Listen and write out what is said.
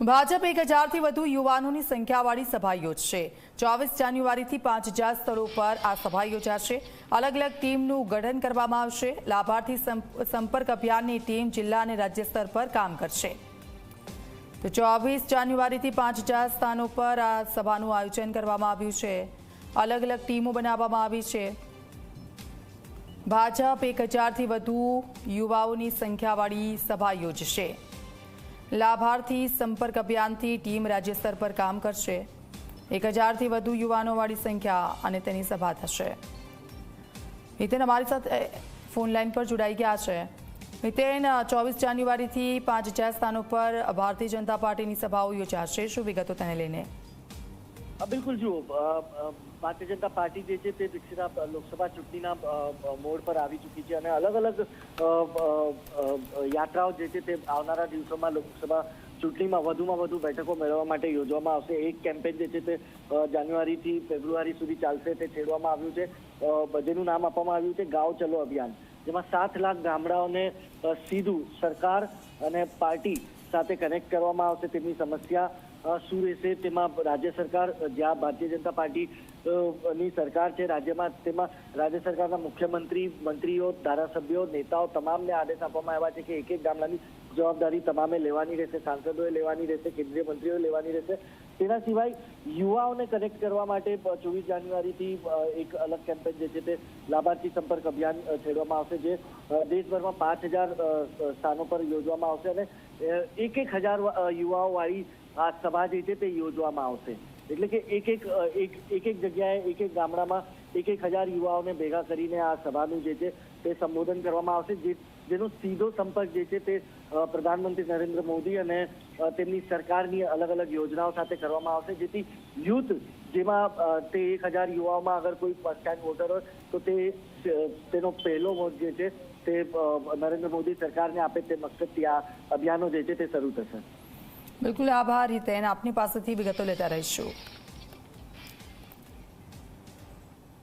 ભાજપ એક હજારથી વધુ યુવાનોની સંખ્યાવાળી સભા યોજશે. ચોવીસ જાન્યુઆરીથી પાંચ હજાર સ્થળો પર આ સભા યોજાશે. અલગ અલગ ટીમનું ગઠન કરવામાં આવશે. લાભાર્થી સંપર્ક અભિયાનની ટીમ જિલ્લા અને રાજ્ય સ્તર પર કામ કરશે. તો ચોવીસ જાન્યુઆરીથી પાંચ હજાર સ્થાનો પર આ સભાનું આયોજન કરવામાં આવ્યું છે. અલગ અલગ ટીમો બનાવવામાં આવી છે. ભાજપ એક હજારથી વધુ યુવાઓની સંખ્યાવાળી સભા યોજશે. લાભાર્થી સંપર્ક અભિયાનથી ટીમ રાજ્ય સ્તર પર કામ કરશે. એક હજારથી વધુ યુવાનોવાળી સંખ્યા અને તેની સભા થશે. મિતેન, અમારી સાથે ફોન લાઈન પર જોડાઈ ગયા છે. મિતેન ચોવીસ જાન્યુઆરીથી પાંચ હજાર સ્થાનો પર ભારતીય જનતા પાર્ટીની સભાઓ યોજાશે. શું વિગતો તેને લઈને? બિલકુલ જુઓ ભારતીય જનતા પાર્ટી જે છે તે દીક્ષિત લોકસભા ચૂંટણીના મોડ પર આવી ચૂકી છે અને અલગ અલગ યાત્રાઓ જે છે તે આવનારા દિવસોમાં લોકસભા ચૂંટણીમાં વધુમાં વધુ બેઠકો મેળવવા માટે યોજવામાં આવશે. એક કેમ્પેન જે છે તે જાન્યુઆરીથી ફેબ્રુઆરી સુધી ચાલશે તે છેડવામાં આવ્યું છે. જેનું નામ આપવામાં આવ્યું છે ગાંવ ચલો અભિયાન, જેમાં સાત લાખ ગામડાઓને સીધું સરકાર અને પાર્ટી સાથે કનેક્ટ કરવામાં આવશે તેમની સમસ્યા શું રહેશે? તેમાં રાજ્ય સરકાર જ્યાં ભારતીય જનતા પાર્ટી ની સરકાર છે, રાજ્યમાં તેમાં રાજ્ય સરકારના મુખ્યમંત્રી, મંત્રીઓ, ધારાસભ્યો, નેતાઓ તમામને આદેશ આપવામાં આવ્યા છે કે એક એક ગામડાની જવાબદારી તમામે લેવાની રહેશે, સાંસદોએ લેવાની રહેશે, કેન્દ્રીય મંત્રીઓએ લેવાની રહેશે. તેના સિવાય યુવાઓને કનેક્ટ કરવા માટે ચોવીસ જાન્યુઆરીથી એક અલગ કેમ્પેન જે છે તે લાભાર્થી સંપર્ક અભિયાન છેડવામાં આવશે, જે દેશભરમાં પાંચ હજાર સ્થાનો પર યોજવામાં આવશે અને એક એક હજાર યુવાઓ વાળી આ સભા જે છે તે યોજવામાં આવશે. એટલે કે એક એક એક એક જગ્યાએ, એક એક ગામડામાં એક એક હજાર યુવાઓને ભેગા કરીને આ સભાનું જે છે તે સંબોધન કરવામાં આવશે, જે, જેનો સીધો સંપર્ક જે છે તે પ્રધાનમંત્રી નરેન્દ્ર મોદી અને તેમની સરકારની અલગ અલગ યોજનાઓ સાથે કરવામાં આવશે, જેથી યુથ જેમાં તે એક હજાર યુવાઓમાં અગર કોઈ ફર્સ્ટ ટાઈમ વોટર હોય, તો તે તેનો પહેલો વોટ જે છે તે નરેન્દ્ર મોદી સરકારને આપે તે મકસદથી આ અભિયાનો જે છે તે શરૂ થશે. બિલકુલ આભાર હિતેન આપની પાસેથી વિગતો લેતા રહીશું.